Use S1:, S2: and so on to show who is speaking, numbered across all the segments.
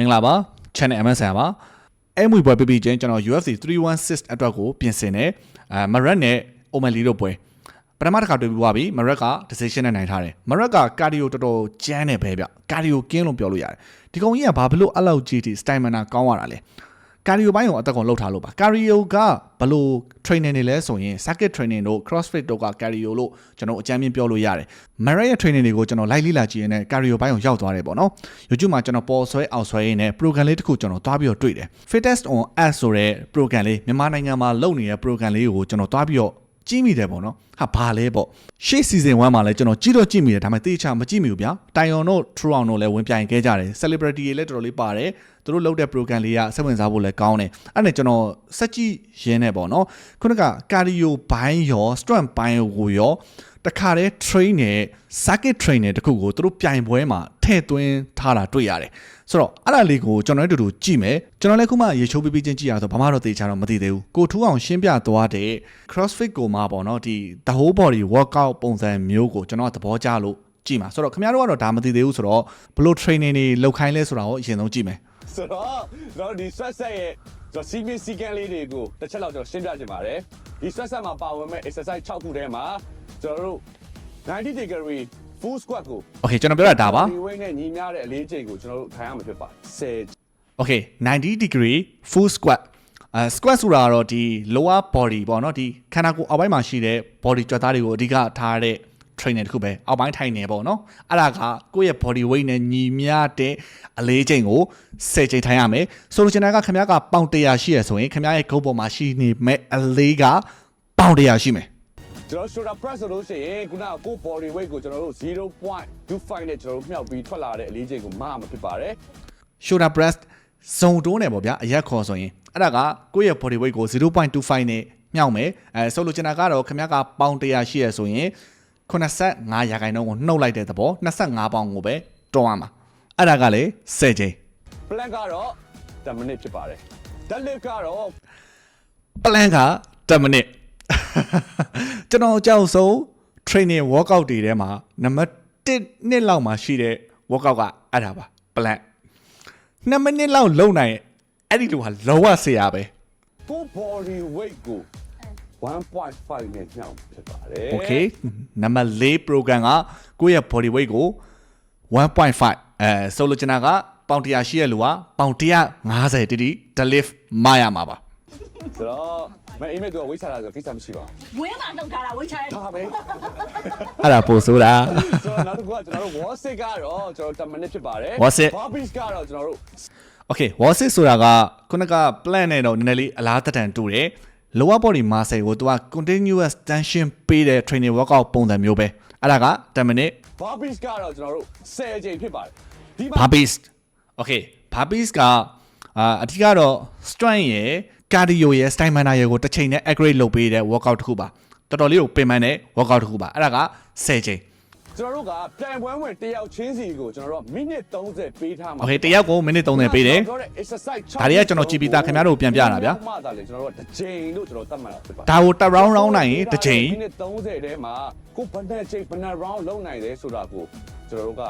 S1: မင်္ဂလာပါ channel MSN ပါအဲ့မွေပွဲပြပြချင်းကျွန်တော် UFC 316အတွက်ကိုပြင်ဆင်နေအဲမရက်နဲ့ O'Malley တို့ပွဲပထမတစ်ခါတွေ့ပြီးသွားပြီမရက်က decision နဲ့နိုင်ထားတယ်မရက်ကကာဒီယိုတော်တော်ကျန်းနေပဲဗျကာဒီယိုကင်းလို့ပြောလို့ရတယ်ဒီကောင်ကြီးကဘာဖြစ်လို့အဲ့လောက်ကြီးတီ stamina ကောင်းရတာလဲ ကာဒီယိုပိုင်းကိုအသက်ကုန်လောက်ထားလို့ပါကာဒီယိုကဘလို့ training တွေလဲဆိုရင် circuit training တို့ crossfit တို့ကကာဒီယိုလို့ကျွန်တော်အကြမ်းမြင်ပြောလို့ရတယ်မရက်ရဲ့ training တွေကိုကျွန်တော်လိုက်လိလာကြည့်ရင်လည်းကာဒီယိုပိုင်းကိုရောက်သွားတယ်ပေါ့နော် YouTube မှာကျွန်တော်ပေါ်ဆွဲအောင်ဆွဲရင်းနဲ့ program လေးတစ်ခုကျွန်တော်သွားပြီးတော့တွေ့တယ် Fittest on Earth ဆိုတဲ့ program လေးမြန်မာနိုင်ငံမှာလုပ်နေတဲ့ program လေးကိုကျွန်တော်သွားပြီးတော့ ကြည့်မိတယ်ပေါ့နော်ဟာဘာလဲပေါ့ရှေ့ season 1မှာလည်းကျွန်တော်ကြည့်တော့ကြည့်မိတယ်ဒါပေမဲ့တေချာမကြည့်မိဘူးဗျာတိုင်ယွန်တို့ True အောင်တို့လည်းဝင်ပြိုင်ခဲ့ကြတယ် celebrity တွေလည်းတော်တော်လေးပါတယ်သူတို့လုပ်တဲ့ program လေးကစိတ်ဝင်စားဖို့လည်းကောင်းတယ်အဲ့ဒါနဲ့ကျွန်တော်စက်ကြည့်ရင်းနဲ့ပေါ့နော်ခုနက cardio ဘိုင်းရော strength ဘိုင်းကိုရော တခါတည်း train နဲ့ circuit trainer တခုကိုသူတို့ပြိုင်ပွဲမှာထည့်သွင်းထားတာတွေ့ရတယ်ဆိုတော့အဲ့ဒါလေးကိုကျွန်တော်တို့အတူတူကြည့်မယ်ကျွန်တော်လည်းခုမှရေချိုးပြီးပြီးချင်းကြည့်ရဆိုဘာမှတော့သိချာတော့မသိသေးဘူးကိုထူးအောင်ရှင်းပြသွားတဲ့ CrossFit ကိုမှပေါ့နော်ဒီ the whole body workout ပုံစံမျိုးကိုကျွန်တော်ကသဘောကျလို့ကြည့်မှာဆိုတော့ခင်ဗျားတို့ကတော့ဒါမသိသေးဘူးဆိုတော့ဘလို့ training တွေလုပ်ခိုင်းလဲဆိုတာကိုအရင်ဆုံးကြည့်မယ်
S2: ဆိုတော့ကျွန်တော်တို့ဒီ sweat set ရဲ့ ကျွန်တော်စီးမင်းစီကန်းလေးတွေကိုတစ်ချက်လောက်ကျွန်တော်ရှင်းပြချင်ပါတယ်ဒီ sweat set မှာပါဝင်မဲ့ exercise 6ခုထဲမှာကျွန်တော်တို့90 degree full squat ကို
S1: Okay ကျွန်တော်ပြောတာဒါပါ
S2: ဒီဝိနဲ့ညီမျှတဲ့အလေးချိန်ကိုကျွန်တော်တို့ထိုင်ရမှာဖြစ်ပါတယ်10
S1: Okay 90 degree full squat အဲ squat ဆိုတာကတော့ဒီ lower body ပေါ့နော်ဒီခန္ဓာကိုယ်အောက်ပိုင်းမှာရှိတဲ့ body ကြွက်သားတွေကိုအဓိကထားတဲ့ trainer တစ်ခုပဲအောက်ပိုင်းထိုင်နေပေါ့နော်အဲ့ဒါကကိုယ့်ရဲ့ body weight နဲ့ညီမျှတဲ့အလေးချိန်ကို10ချိန်ထိုင်ရမယ်ဆိုလိုချင်တာကခင်ဗျားကပေါင်100ရှိရဆိုရင်ခင်ဗျားရဲ့ဂုတ်ပေါ်မှာရှိနေမဲ့အလေးကပေါင်100ရှိမယ်
S2: ကျွန်တော် shoulder press ဆိုလို့ရှိရင်ခုနကကို body weight ကိုကျွန်တော်တို့0.25နဲ့ကျွန်တော်တို့မြှောက်ပြီးထွက်လာတဲ့အလေးချိန်ကိုမမှာဖြစ်ပါတယ်
S1: shoulder press ဇုံတိုးနေပေါ့ဗျာအရက်ခေါ်ဆိုရင်အဲ့ဒါကကိုယ့်ရဲ့ body weight ကို0.25နဲ့မြောက်မယ်အဲဆိုလိုချင်တာကတော့ခင်ဗျားကပေါင်100ရှိရဆိုရင် 85ရာခိုင်နှုန်းကိုနှုတ်လိုက်တဲ့သဘော25ပေါင်ကိုပဲတွန်းရမှာအဲ့ဒါကလေ10ချိန်
S2: plan ကတော့10 minute ဖြစ်ပါတယ် deadlift ကတော့
S1: plan က10မိနစ်ကျွန်တော်ကြောက်ဆုံး training workout တွေထဲမှာနံပါတ်1နှစ်လောက်မှာရှိတဲ့ workout ကအဲ့ဒါပါ plan 2မိနစ်လောက်လုံနိုင်အဲ့ဒီလိုဟာလောကဆရာပဲ
S2: ကို body weight ကို 1.5နဲ့ညှောင်းဖြစ်ပါတယ်
S1: Okay နံပါတ်4 program ကကိုယ့်ရဲ့ body weight ကို1.5အဲဆိုလိုချင်တာကပေါင်100ရှိရလူကပေါင်150တိတိ deadlift မရမှာပါ
S2: ဆိုတော့မအိမ်မက်တို့ကဝိတ်ချတာဆိုကိစ္စမရှိပါဘူး
S3: ဝင်းမှာနှုတ်ထားတာဝိတ်ချရဲ
S2: ဒါပဲ
S1: အဲ့ဒါပို့ဆိုတာ
S2: ဆိုတော့နောက်တစ်ခုကကျွန်တော်တို့ wall sit ကတော့ကျွန်တော်10 minute ဖြစ်ပါတယ်
S1: Wall sit
S2: burpees ကတော့ကျွန်တော်တို့
S1: Okay wall sit ဆိုတာကခုနက plan နဲ့တော့နည်းနည်းလေးအလားတတန်တူတယ် lower body muscle ကိုသူက continuous tension ပေးတဲ့ training workout ပုံစံမျိုးပဲအဲ့ဒါက10 minute
S2: burpees ကတော့ကျွန်တော်တို့10ချိန်ဖြစ်ပါတယ်ဒီမှာ
S1: burpees Okay burpees ကအာအထူးကတော့ strength ရယ် cardio ရယ် stamina ရယ်ကိုတစ်ချိန်နဲ့ accurate လုပ်ပေးတဲ့ workout တစ်ခုပါတော်တော်လေးကိုပင်ပန်းတဲ့ workout တစ်ခုပါအဲ့ဒါက10ချိန်
S2: ကျွန်တော်တို့ကပြန်ပွဲဝင်တယောက်ချင်းစီကိုကျွန်တော်တို့မိနစ်30ပေးထားမှာ
S1: Okay တယောက်ကိုမိနစ်30ပေးတယ်
S2: ကျွန်တော်တို့ exercise
S1: ဒါတွေကကျွန်တော်ကြည့်ပြီးသားခင်ဗျားတို့ပြန်ပြတာဗျာ
S2: မှသာလေကျွန်တော်တို့ကတစ်ချိန်လို့ကျွန်တော်သတ်မှတ်တာဖြစ်ပါတယ်
S1: ဒါကိုတစ် round round နိုင်ရင်တစ်ချိန်
S2: မိနစ်30ထဲမှာကိုဘယ်နဲ့ချိန်ဘယ်နဲ့ round လုံးနိုင်လဲဆိုတာကိုကျွန်တော်တို့က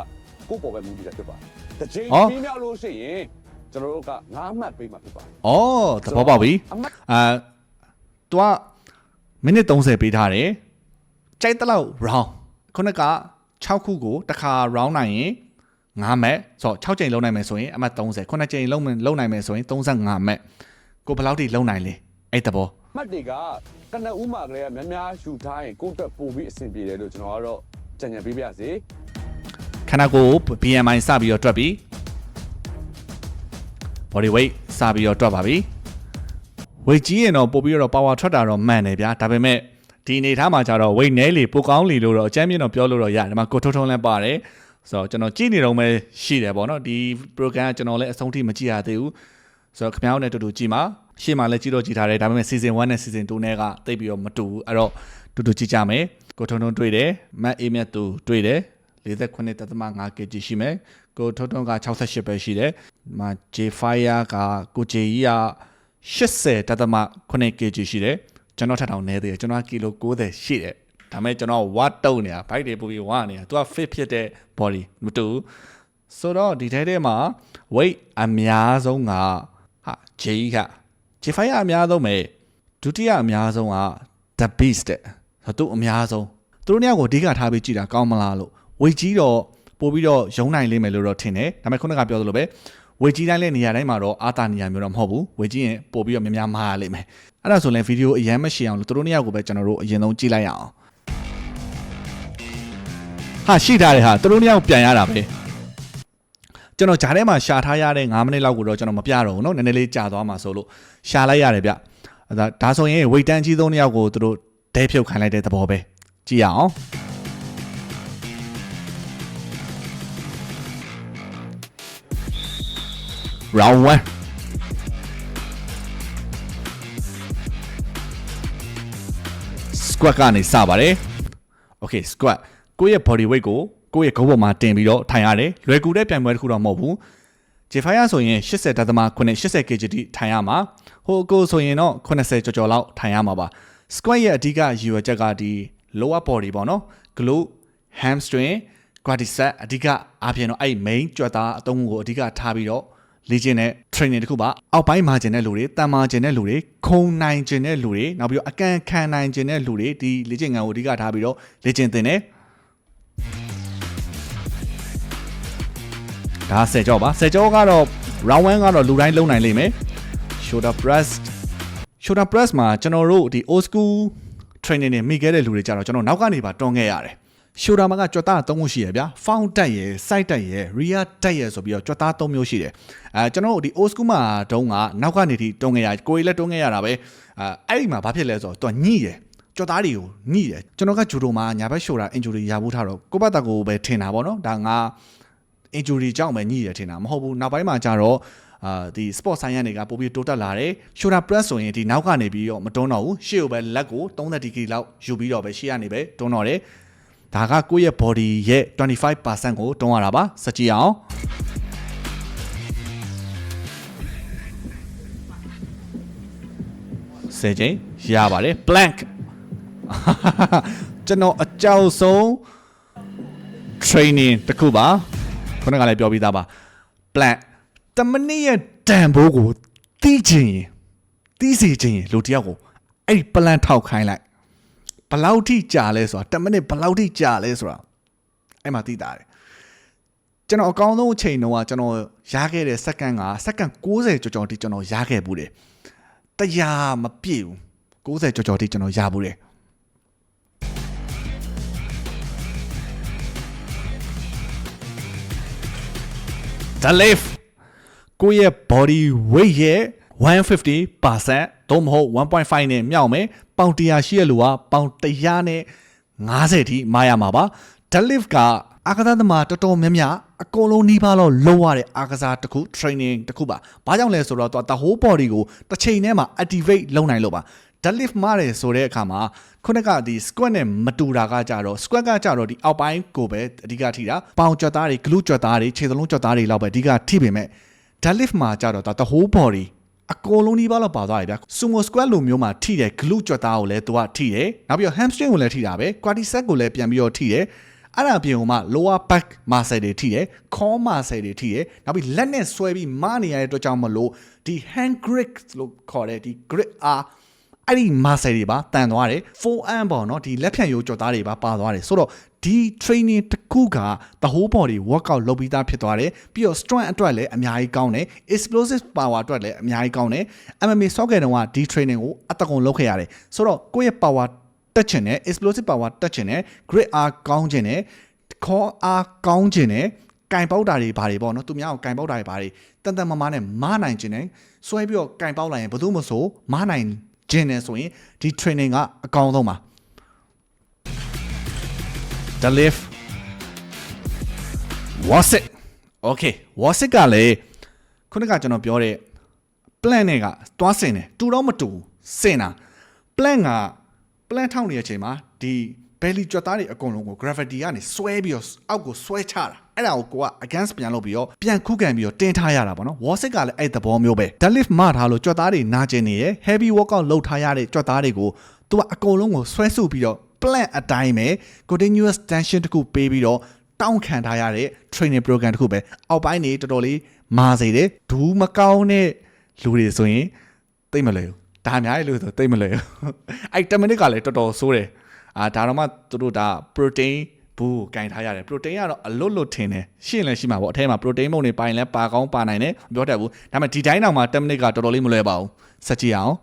S2: ကိုပေါ်ပဲမူတည်တာဖြစ်ပါတယ်တစ်ချိန်
S1: ဟော
S2: ပြီးမြောက်လို့ရှိရင်ကျွန်တော်တို့က9မှတ်ပေးမှာဖြစ်ပါတယ်။
S1: အော်သဘောပေါက်ပြီ
S2: အမှတ်။
S1: အာ तू ကမိနစ်30ပေးထားတယ်။ကြိုက်တဲ့လောက် round ခုနက6ခုကိုတစ်ခါ round နိုင်ရင်9မှတ်ဆိုတော့6ချိန်လုံးနိုင်မယ်ဆိုရင်အမှတ်30ခုနချိန်လုံးမယ်လုံးနိုင်မယ်ဆိုရင်35မှတ်ကိုဘယ်လောက်ထိလုံးနိုင်လဲအဲ့တဘော
S2: မှတ်တွေကကနဦးမှာကလေးကများများယူထားရင်ကိုယ့်အတွက်ပို့ပြီးအဆင်ပြေတယ်လို့ကျွန်တော်ကတော့ကြံ့ကြံ့ပေးပြစေ
S1: ခန္ဓာကိုယ် BMI စပြီးတော့တွက်ပြီ body weight စပြီးတော့တွက်ပါပြီ weight ကြီးရင်တော့ပို့ပြီးတော့ power ထွက်တာတော့မှန်တယ်ဗျာဒါပေမဲ့ ဒီအနေထားမှာကျတော့ weight နည်းလေပိုကောင်းလေလို့တော့အချမ်းမြင့်တော့ပြောလို့တော့ရတယ်ဒီမှာကိုထုံထုံလည်းပါတယ်ဆိုတော့ကျွန်တော်ကြည့်နေတော့ပဲရှိတယ်ပေါ့နော်ဒီ program ကကျွန်တော်လည်းအဆုံးထိမကြည့်ရသေးဘူးဆိုတော့ခင်ဗျားတို့နဲ့တူတူကြည့်ပါရှေ့မှာလည်းကြည့်တော့ကြည့်ထားတယ်ဒါပေမဲ့ season 1နဲ့ season 2နဲ့ကတိတ်ပြီးတော့မတူဘူးအဲ့တော့တူတူကြည့်ကြမယ်ကိုထုံထုံတွေ့တယ်မတ်အေးမြတ်သူတွေ့တယ်49.5 kg ရှိမယ်ကိုထုံထုံက68ပဲရှိတယ်ဒီမှာ J Fire ကကို J ကြီးက80.8 kg ရှိတယ် ကျွန်တော်ထက်တောင်နည်းသေးတယ်ကျွန်တော်ကကီလို90ရှိတယ်ဒါပေမဲ့ကျွန်တော်ဝတ်တုံနေတာဘိုက်တွေပူပြီးဝါနေတာသူက fit ဖြစ်တဲ့ body မတူဘူးဆိုတော့ဒီထဲထဲမှာ weight အများဆုံးကဟာ J က J5 ကအများဆုံးပဲဒုတိယအများဆုံးက The Beast တဲ့ဆိုတော့သူအများဆုံးသူတို့နှစ်ယောက်ကိုအဓိကထားပြီးကြည့်တာကောင်းမလားလို့ weight ကြီးတော့ပို့ပြီးတော့ရုံနိုင်လိမ့်မယ်လို့တော့ထင်တယ်ဒါပေမဲ့ခုနကပြောသလိုပဲဝေကြီးတိုင်းလည်းနေရာတိုင်းမှာတော့အာတာနေရာမျိုးတော့မဟုတ်ဘူးဝေကြီးရင်ပို့ပြီးတော့များများမားရလိမ့်မယ် အဲ့ဒါဆိုရင်ဗီဒီယိုအရန်မရှည်အောင်လို့သူတို့နှစ်ယောက်ကိုပဲကျွန်တော်တို့အရင်ဆုံးကြည့်လိုက်ရအောင်ဟာရှိထားတယ်ဟာသူတို့နှစ်ယောက်ပြန်ရတာပဲကျွန်တော်ဂျားထဲမှာရှာထားရတဲ့9မိနစ်လောက်ကိုတော့ကျွန်တော်မပြတော့ဘူးเนาะနည်းနည်းလေးကြာသွားမှာဆိုလို့ရှာလိုက်ရတယ်ဗျအဲ့ဒါဒါဆိုရင်ဝေတန်းကြီးသုံးနှစ်ယောက်ကိုသူတို့ဒဲဖြုတ်ခိုင်းလိုက်တဲ့သဘောပဲကြည့်ရအောင် round 1 squat ကနေစပါတယ် okay squat ကိုယ့်ရဲ့ body weight ကိုကိုယ့်ရဲ့ခေါင်းပေါ်မှာတင်ပြီးတော့ထိုင်ရတယ်လွယ်ကူတဲ့ပြိုင်ပွဲတစ်ခုတော့မဟုတ်ဘူး J5 ဆိုရင်80တသမ9 80 kg တိထိုင်ရမှာဟိုကိုဆိုရင်တော့80ကျော်ကျော်လောက်ထိုင်ရမှာပါ squat ရဲ့အဓိကရည်ရွယ်ချက်ကဒီ lower body ပေါ့နော် glute hamstring quadricep အဓိကအားဖြင့်တော့အဲ့ main ကြွက်သားအသုံးကိုအဓိကထားပြီးတော့ လေ့ကျင့်တဲ့ training တစ်ခုပါအောက်ပိုင်းမှာကျင်တဲ့လူတွေတန်မာကျင်တဲ့လူတွေခုံနိုင်ကျင်တဲ့လူတွေနောက်ပြီးတော့အကန်ခံနိုင်ကျင်တဲ့လူတွေဒီလေ့ကျင့်ခန်းကိုအဓိကထားပြီးတော့လေ့ကျင့်သင်တယ်ဒါဆယ်ကြောပါဆယ်ကြောကတော့ round 1ကတော့လူတိုင်းလုံးနိုင်လိမ့်မယ် shoulder press shoulder press မှာကျွန်တော်တို့ဒီ old school training နဲ့မိခဲ့တဲ့လူတွေကြတော့ကျွန်တော်နောက်ကနေပါတွန်းခဲ့ရတယ် shoulder မှာကကြွက်သား၃မျိုးရှိရဗျာ found တက်ရယ် side တက်ရယ် rear တက်ရယ်ဆိုပြီးတော့ကြွက်သား၃မျိုးရှိတယ်အဲကျွန်တော်တို့ဒီ old school မှာတုန်းကနောက်ကနေထိတွန်းခဲ့ရကိုယ်လည်းတွန်းခဲ့ရတာပဲအဲအဲ့ဒီမှာဘာဖြစ်လဲဆိုတော့သူကညှိရယ်ကြွက်သားတွေကိုညှိတယ်ကျွန်တော်ကဂျူဒိုမှာညာဘက် shoulder injury ရဖို့ထားတော့ကိုယ့်ဘက်တကူပဲထင်တာပေါ့နော်ဒါငါ injury ကြောင့်ပဲညှိရထင်တာမဟုတ်ဘူးနောက်ပိုင်းမှာကျတော့အာဒီ sport science တွေကပိုပြီးတိုးတက်လာတယ် shoulder press ဆိုရင်ဒီနောက်ကနေပြီးတော့မတွန်းတော့ဘူးရှေ့ကိုပဲလက်ကို30 degree လောက်ယူပြီးတော့ပဲရှေ့ကနေပဲတွန်းတော့တယ် ဒါကကိုယ့်ရဲ့ body ရဲ့25%ကိုတွန်းရတာပါစကြည့်အောင်ဆယ်ချိန်ရပါတယ် blank ကျွန်တော်အကြောက်ဆုံး training တစ်ခုပါခုနကလည်းပြောပြီးသားပါ plan တမနစ်ရဲ့တန်ဖိုးကိုတီးချင်ရင်တီးစီချင်ရင်လူတစ်ယောက်ကိုအဲ့ဒီ plan ထောက်ခိုင်းလိုက် ဘယ်လောက်ထိကြာလဲဆိုတာတမနစ်ဘယ်လောက်ထိကြာလဲဆိုတာအဲ့မှာသိတာတယ်ကျွန်တော်အကောင်းဆုံးအချိန်တော့ကကျွန်တော်ရခဲ့တဲ့စက္ကန့်ကစက္ကန့်60ကျော်ကျော်ထိကျွန်တော်ရခဲ့ဘူးတယ်တရားမပြည့်ဘူး60ကျော်ကျော်ထိကျွန်တော်ရဘူးတယ် the lift ကိုယ့်ရဲ့ body weight ရဲ့150%သို့မဟုတ်1.5နဲ့မြောက်မယ် ပေါင်100ရှိရလူကပေါင်100နဲ့50ထိမာရမှာပါ deadlift ကအာကစားသမားတော်တော်များများအကုန်လုံးနှီးပါတော့လုံးရတဲ့အာကစားတစ်ခု training တစ်ခုပါ။ဘာကြောင့်လဲဆိုတော့သူက the whole body ကိုတစ်ချိန်ထဲမှာ activate လုပ်နိုင်လို့ပါ။ deadlift မားတယ်ဆိုတဲ့အခါမှာခုနကဒီ squat နဲ့မတူတာကကြတော့ squat ကကြတော့ဒီအောက်ပိုင်းကိုပဲအဓိကထိတာ။ပေါင်ကြွက်သားတွေ glute ကြွက်သားတွေခြေသလုံးကြွက်သားတွေလောက်ပဲအဓိကထိပေမဲ့ deadlift မှာကြတော့ the whole body အကုန်လုံးဒီပါလောက်ပါသွားပြီဗျာ sumo squat လိုမျိုးမှာထိတယ် glute ကြွက်သားကိုလည်းသူကထိတယ်နောက်ပြီးတော့ hamstring ကိုလည်းထိတာပဲ quadricep ကိုလည်းပြန်ပြီးတော့ထိတယ်အဲ့ဒါပြင်ဟိုမှာ lower back muscle တွေထိတယ် core muscle တွေထိတယ်နောက်ပြီးလက်နဲ့ဆွဲပြီးမနေရတဲ့အတွက်ကြောင့်မလို့ဒီ hand grip လို့ခေါ်တဲ့ဒီ grip အား အဲ့ဒီ muscle တွေပါတန်သွားတယ် forearm ပေါ့နော်ဒီလက်ဖြန့်ရိုးကြော်သားတွေပါပါသွားတယ်ဆိုတော့ဒီ training တစ်ခုက the whole body workout လုပ်ပြီးသားဖြစ်သွားတယ်ပြီးတော့ strength အတွက်လည်းအများကြီးကောင်းတယ် explosive power အတွက်လည်းအများကြီးကောင်းတယ် MMA socket တုန်းကဒီ training ကိုအတကုံလုပ်ခဲ့ရတယ်ဆိုတော့ကိုယ့်ရဲ့ power တက်ချင်တယ် explosive power တက်ချင်တယ် grit အားကောင်းချင်တယ် core အားကောင်းချင်တယ်ကင်ပေါက်တာတွေဘာတွေပေါ့နော်သူများကိုကင်ပေါက်တာတွေဘာတွေတန်တန်မမနဲ့မနိုင်ချင်တယ်ဆွဲပြီးတော့ကင်ပေါက်လိုက်ရင်ဘယ်သူမှမဆိုမနိုင် ချင်တယ်ဆိုရင်ဒီ training ကအကောင်းဆုံးပါ the lift was it okay was it ကလည်းခုနကကျွန်တော်ပြောတဲ့ plan တွေကတွားစင်တယ်တူတော့မတူစင်တာ plan က plan ထောက်နေတဲ့အချိန်မှာဒီ belly ကြွက်သားတွေအကုန်လုံးကို gravity ကနေဆွဲပြီးတော့အောက်ကိုဆွဲချတာအဲ့ဒါကိုကိုက against ပြန်လုပ်ပြီးတော့ပြန်ခုခံပြီးတော့တင်ထားရတာပေါ့နော် warsick ကလည်းအဲ့သဘောမျိုးပဲ deadlift မထားလို့ကြွက်သားတွေနာကျင်နေရယ် heavy workout လုပ်ထားရတဲ့ကြွက်သားတွေကိုသူကအကုန်လုံးကိုဆွဲဆုပ်ပြီးတော့ plan အတိုင်းပဲ continuous tension တခုပေးပြီးတော့တောင်းခံထားရတဲ့ training program တစ်ခုပဲအောက်ပိုင်းနေတော်တော်လေးမာစေတယ်ဒူးမကောင်းတဲ့လူတွေဆိုရင်သိမ့်မလဲဘူးဒါအများကြီးလို့ဆိုသိမ့်မလဲဘူးအဲ့10မိနစ်ကလည်းတော်တော်ဆိုးတယ် အာဒါတော့မှသူတို့ဒါ protein ဘူးကင်ထားရတယ် protein ကတော့အလွတ်လွတ်ထင်တယ်ရှင်းလည်းရှိမှာပေါ့အထဲမှာ protein မုန်တွေပိုင်လဲပါကောင်းပါနိုင်တယ်ပြောတတ်ဘူးဒါပေမဲ့ဒီတိုင်းတောင်မှ technique ကတော်တော်လေးမလွယ်ပါဘူးစကြည့်အောင်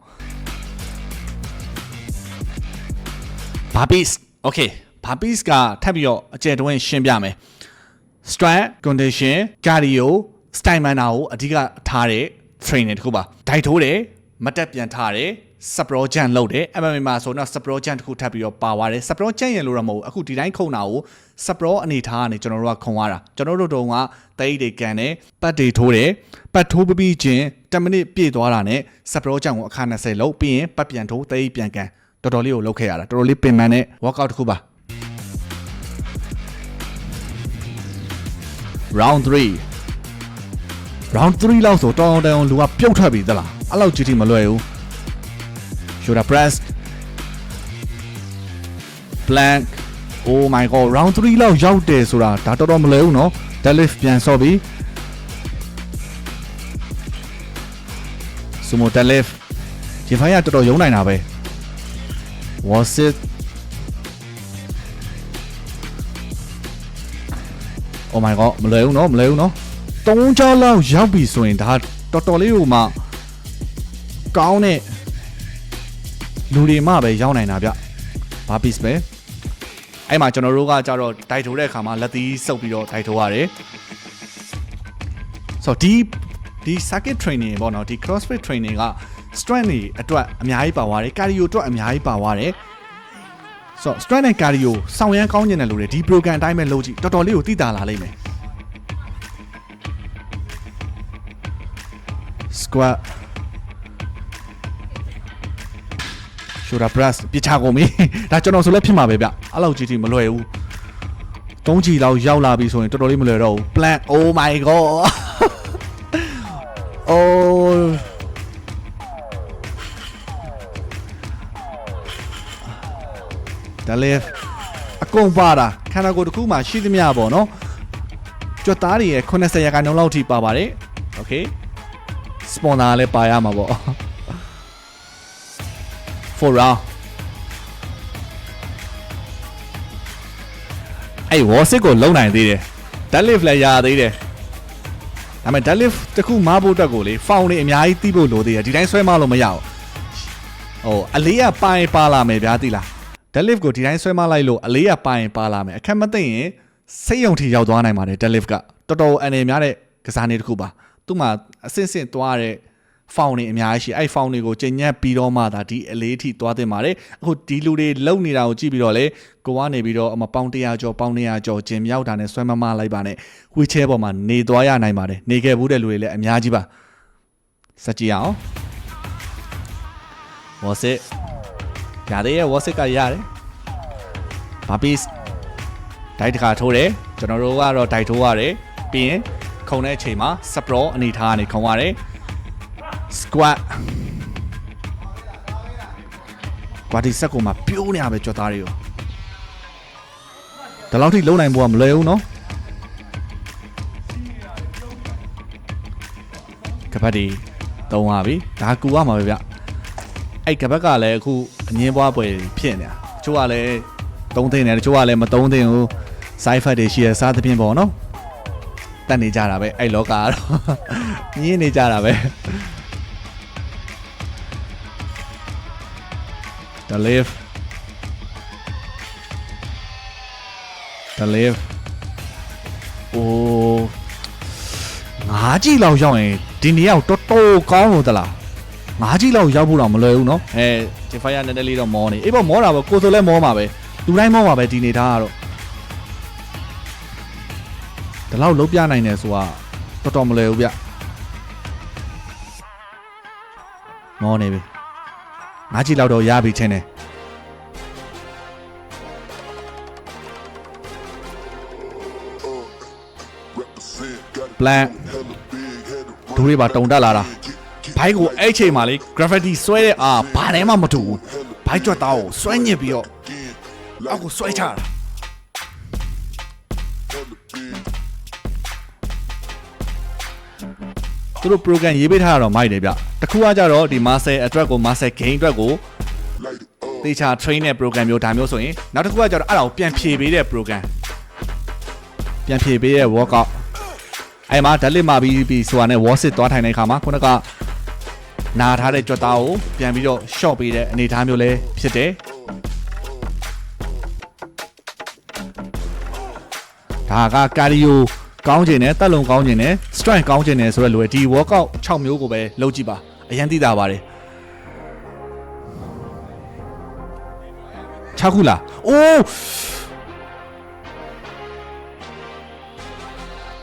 S1: Babis okay Babis ကထပ်ပြီးတော့အကျယ်တွင်းရှင်းပြမယ် strength condition cardio stamina ကိုအဓိကထားတဲ့ training တခုပါဒိုက်ထိုးတယ်မတက်ပြန်ထားတယ် spro jump လုပ်တယ် MMA မှာဆိုတော့ spro jump တစ်ခုထပ်ပြီးတော့ပါသွားတယ် spro jump ရလို့တော့မဟုတ်ဘူးအခုဒီတိုင်းခုံတာကို spro အနေထားကနေကျွန်တော်တို့ကခုံရတာကျွန်တော်တို့တုံးကတိတ်တွေကန်တယ်ပတ်တွေထိုးတယ်ပတ်ထိုးပြီးချင်း10မိနစ်ပြည့်သွားတာနဲ့ spro jump ကိုအခါ20လုံးပြီးရင်ပတ်ပြန်ထိုးတိတ်ပြန်ကန်တော်တော်လေးကိုလုပ်ခဲ့ရတာတော်တော်လေးပင်ပန်းတဲ့ workout တစ်ခုပါ round 3 round 3လောက်ဆိုတောင်းတောင်းလူကပြုတ်ထွက်ပြီသလားအဲ့လောက်ကြီးထိမလွယ်ဘူး shoulder press plank oh my god round 3လောက်ရောက်တယ်ဆိုတာဒါတော်တော်မလွယ်ဘူးเนาะ deadlift ပြန်ဆော့ပြီ sumo deadlift ဒီဖိုင်ကတော်တော်ယုံနိုင်တာပဲ was it oh my god မလွယ်ဘူးเนาะမလွယ်ဘူးเนาะတုံးချလောက်ရောက်ပြီဆိုရင်ဒါတော်တော်လေးဟိုမှကောင်းတဲ့ လူတွေမှပဲရောက်နိုင်တာဗျဘာပစ်ပဲအဲ့မှာကျွန်တော်တို့ကကြတော့ဒိုက်ထိုးတဲ့အခါမှာလက်သီးစုပ်ပြီးတော့ဒိုက်ထိုးရတယ်ဆိုတော့ဒီဒီ circuit training ပေါ့နော်ဒီ crossfit training က strength တွေအတွက်အများကြီးပါသွားတယ် cardio အတွက်အများကြီးပါသွားတယ်ဆိုတော့ strength နဲ့ cardio စောင့်ရမ်းကောင်းကျင်တဲ့လူတွေဒီ program အတိုင်းပဲလုပ်ကြည့်တော်တော်လေးကိုသိတာလာလိမ့်မယ် squat shoulder press ပြချကုန်ပြီ ဒါကျွန်တော်ဆိုလည်းဖြစ်မှာပဲဗျအဲ့လောက်ကြီးကြီးမလွယ်ဘူးသုံးချီလောက်ရောက်လာပြီဆိုရင်တော်တော်လေးမလွယ်တော့ဘူး plan oh my god oh ဒါလေအကုန်ပါတာခန္ဓာကိုယ်တစ်ခုမှရှိသမျှပေါ့နော်ကြွက်သားတွေရဲ့80ရာခိုင်နှုန်းလောက်ထိပါပါတယ်โอเค စပွန်ဆာလည်းပါရမှာပေါ့ for round အဲ့ warsick ကိုလုံနိုင်သေးတယ် deadlift လည်းရသေးတယ်ဒါပေမဲ့ deadlift တစ်ခုမဖို့အတွက်ကိုလေ foul နေအများကြီးတီးဖို့လိုသေးတယ်ဒီတိုင်းဆွဲမလို့မရဘူးဟိုအလေးကပိုင်ပါလာမယ်ဗျာသိလား deadlift ကိုဒီတိုင်းဆွဲမလိုက်လို့အလေးကပိုင်ပါလာမယ်အခက်မသိရင်စိတ်ယုံထီရောက်သွားနိုင်ပါတယ် deadlift ကတော်တော်အနေများတဲ့ကစားနေတစ်ခုပါသူ့မှာအဆင့်ဆင့်သွားတဲ့ ဖောင်တွေအများကြီးရှိအဲ့ဖောင်တွေကိုကျဉ်ညက်ပြီးတော့မှဒါဒီအလေးထိသွားတင်ပါတယ်အခုဒီလူတွေလုံနေတာကိုကြည့်ပြီးတော့လေကိုကနေပြီးတော့အမပေါင်း100ကျော်ပေါင်း200ကျော်ကျင်မြောက်တာနဲ့ဆွဲမမလိုက်ပါနဲ့ဝီချဲပေါ်မှာနေသွားရနိုင်ပါတယ်နေခဲ့ဘူးတဲ့လူတွေလည်းအများကြီးပါစကြည့်အောင်ဝါစစ်ရတယ်ရဲ့ဝါစစ်ကရတယ်ဘာပစ်ဒိုက်တခါထိုးတယ်ကျွန်တော်တို့ကတော့ဒိုက်ထိုးရတယ်ပြီးရင်ခုံတဲ့အချိန်မှာစပရောအနေထားကနေခုံရတယ် squat ကွာဒီဆက်ကောင်မှာပြိုးနေရပဲကြော်သားတွေကိုဒီလောက်ထိလုံးနိုင်ဖို့ကမလွယ်ဘူးနော်ကပတ်ဒီတုံးပါပြီဒါကူရမှာပဲဗျအဲ့ကပတ်ကလည်းအခုအငင်းပွားပွဲဖြစ်နေတာတချို့ကလည်းသုံးသိနေတယ်တချို့ကလည်းမသုံးသိဘူး side effect တွေရှိရစားသဖြင့်ပေါ့နော်တက်နေကြတာပဲအဲ့လောကကတော့ညင်းနေကြတာပဲ The lift The lift အိုးငါးကြီးလောက်ရောက်ရင်ဒီနေရာကိုတော်တော်ကောင်းလို့သလားငါးကြီးလောက်ရောက်ဖို့တော့မလွယ်ဘူးเนาะအဲဂျဖိုင်ရနည်းနည်းလေးတော့မောနေအေးပေါ့မောတာပေါ့ကိုဆိုလဲမောမှာပဲလူတိုင်းမောမှာပဲဒီနေသားကတော့ဒီလောက်လုံးပြနိုင်တယ်ဆိုတာတော်တော်မလွယ်ဘူးဗျမောနေပြီ ငါးချီလောက်တော့ရပြီချင်းတယ်ပလန်ဒူတွေပါတုံတက်လာတာဘိုက်ကိုအဲ့ချိန်မှာလေ gravity ဆွဲတဲ့အာဘာတည်းမှမတူဘူးဘိုက်ကြွက်သားကိုဆွဲညစ်ပြီးတော့အောက်ကိုဆွဲချတာသူတို့ program ရေးပေးထားတာတော့မိုက်တယ်ဗျ တခုကကြတော့ဒီ master အတွက်ကို master gain အတွက်ကိုတေချာ train တဲ့ program မျိုးဒါမျိုးဆိုရင်နောက်တစ်ခုကကြတော့အဲ့ဒါကိုပြန်ဖြည့်ပေးတဲ့ program ပြန်ဖြည့်ပေးတဲ့ workout အဲ့မှာဓာတ်လစ်မာပြီးပြီးဆိုတာနဲ့ wall sit သွားထိုင်တဲ့အခါမှာခုနကနာထားတဲ့ကြွက်သားကိုပြန်ပြီးတော့ short ပေးတဲ့အနေအထားမျိုးလည်းဖြစ်တယ်ဒါကကာဒီယို ကောင်းခြင်းနဲ့တက်လုံကောင်းခြင်းနဲ့ strength ကောင်းခြင်းနဲ့ဆိုရလို့ဒီ workout 6မျိုးကိုပဲလုပ်ကြည့်ပါအရင်သိတာပါတယ်6ခုလားအိုး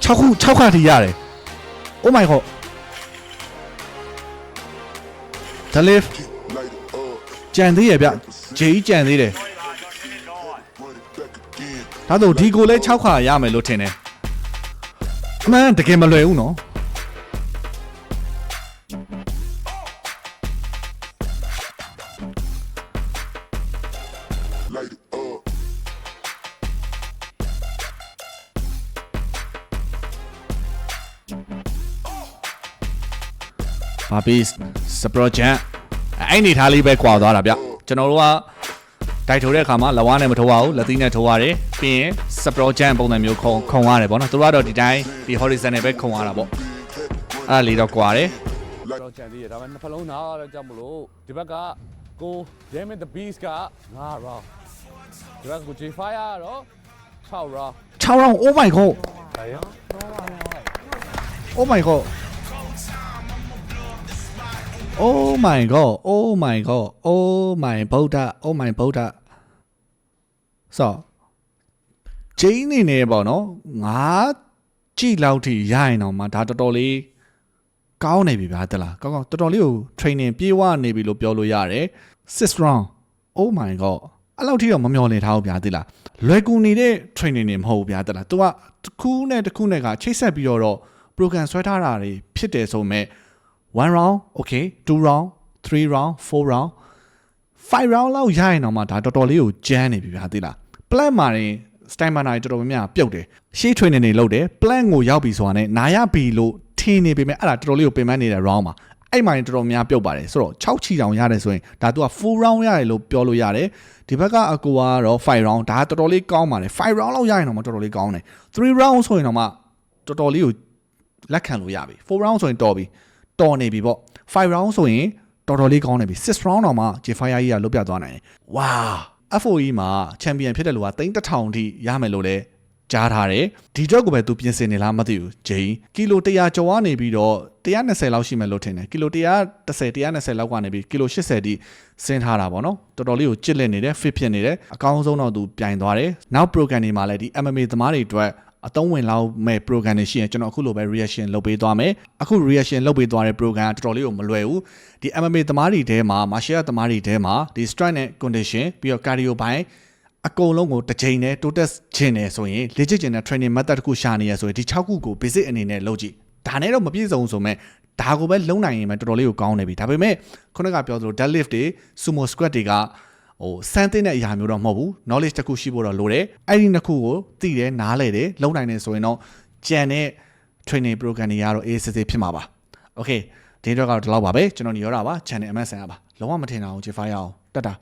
S1: 6ခု6ခါထိရတယ် Oh my god ဒါလေးကြံသေးရဗျဂျေကြီးကြံသေးတယ်ဒါဆိုဒီကိုလဲ6ခါရမယ်လို့ထင်တယ်အ မှန်တကယ်မလွယ်ဘူးနော်ဘာပြီးစပရောဂျန်အဲ့နေထားလေးပဲကွာသွားတာဗျကျွန်တော်တို့ကတိုက်ထိုးတဲ့အခါမှာလက်ဝါးနဲ့မထိုးရဘူးလက်သီးနဲ့ထိုးရတယ်ပြီးရင် စပရောဂျန်ပုံစံမျိုးခုံခုံရတယ်ပေါ့နော်သူတို့ကတော့ဒီတိုင်းဒီ horizontal နဲ့ပဲခုံရတာပေါ့အဲ့ဒါလေးတော့ကွာတယ်
S2: တော့ကြံသေးရဒါပေမဲ့နှစ်ဖက်လုံးနားတော့ကြောက်မလို့ဒီဘက်ကကို Damn the Beast က9 round ဒီဘက်ကကို J Fire ကတော့6 round
S1: 6 round oh my god
S2: ဒါရော
S1: oh my god oh my god oh my god oh my buddha oh my buddha ဆို ဂျိန်းနေနေပေါ့နော်ငါကြည့်လောက်ထိရရင်တော့မှဒါတော်တော်လေးကောင်းနေပြီဗျာတလားကောင်းကောင်းတော်တော်လေးကို training ပြေးဝနေပြီလို့ပြောလို့ရတယ်6 round oh my god အဲ့လောက်ထိတော့မမျော်လင့်ထားဘူးဗျာတိလားလွယ်ကူနေတဲ့ training တွေမဟုတ်ဘူးဗျာတိလား तू ကတစ်ခုနဲ့တစ်ခုနဲ့ကချိတ်ဆက်ပြီးတော့ program ဆွဲထားတာတွေဖြစ်တယ်ဆိုမဲ့1 round okay 2 round 3 round 4 round 5 round လောက်ရရင်တော့မှဒါတော်တော်လေးကိုကြမ်းနေပြီဗျာသိလား plan မှာရင် style manner တော်တော်များများပြုတ်တယ်ရှေ့ training တွေလုပ်တယ် plan ကိုရောက်ပြီဆိုတာနဲ့နာရပြီလို့ထင်နေပေမဲ့အဲ့ဒါတော်တော်လေးကိုပင်ပန်းနေတဲ့ round မှာအဲ့မှာရင်တော်တော်များပြုတ်ပါတယ်ဆိုတော့6ချီတောင်ရတယ်ဆိုရင်ဒါသူက4 round ရတယ်လို့ပြောလို့ရတယ်ဒီဘက်ကအကူကတော့5 round ဒါတော်တော်လေးကောင်းပါတယ်5 round လောက်ရရင်တော့မှတော်တော်လေးကောင်းတယ်3 round ဆိုရင်တော့မှတော်တော်လေးကိုလက်ခံလို့ရပြီ4 round ဆိုရင်တော်ပြီတော်နေပြီပေါ့5 round ဆိုရင်တော်တော်လေးကောင်းနေပြီ6 round တော့မှ J-Fire ကြီးကလုတ်ပြသွားနိုင်တယ်ဝါ FOE မှာချန်ပီယံဖြစ်တဲ့လူက3000ထိရမယ်လို့လဲကြားထားတယ်ဒီတော့ကိုပဲသူပြင်ဆင်နေလားမသိဘူးဂျိန်းကီလို100ကျော်ကနေပြီးတော့120လောက်ရှိမယ်လို့ထင်တယ်ကီလို130 120လောက်ကနေပြီးကီလို80ထိဆင်းထားတာပေါ့နော်တော်တော်လေးကိုကြစ်လက်နေတယ် fit ဖြစ်နေတယ်အကောင်းဆုံးတော့သူပြိုင်သွားတယ်နောက် program တွေမှာလည်းဒီ MMA သမားတွေအတွက် အသုံးဝင်လောက်မဲ့ program တွေရှိရင်ကျွန်တော်အခုလိုပဲ reaction လုပ်ပေးသွားမယ်အခု reaction လုပ်ပေးသွားတဲ့ program ကတော်တော်လေးကိုမလွယ်ဘူးဒီ MMA သမားတွေထဲမှာ martial art သမားတွေထဲမှာဒီ strength နဲ့ condition ပြီးတော့ cardio ဘိုင်းအကုန်လုံးကိုတစ်ချိန်နဲ့ total ခြင်းနေဆိုရင်လေ့ကျင့်ခြင်းနဲ့ training method တစ်ခုရှာနေရဆိုရင်ဒီ6ခုကို basic အနေနဲ့လုပ်ကြည့်ဒါနဲ့တော့မပြည့်စုံဆိုမဲ့ဒါကိုပဲလုံနိုင်ရင်ပဲတော်တော်လေးကိုကောင်းနေပြီဒါပေမဲ့ခုနကပြောသလို deadlift တွေ sumo squat တွေက ဟိုစမ်းသင့်တဲ့အရာမျိုးတော့မဟုတ်ဘူး knowledge တစ်ခုရှိဖို့တော့လိုတယ်အဲ့ဒီနှစ်ခုကိုသိတယ်နားလည်တယ်လုံနိုင်တယ်ဆိုရင်တော့ကြံတဲ့ training program တွေကတော့အေးစစ်စစ်ဖြစ်မှာပါ okay ဒီတော့ကတော့ဒီလောက်ပါပဲကျွန်တော်ညောတာပါ channel MSN ပါလုံးဝမထင်တာအောင် J5 ရအောင်တက်တာ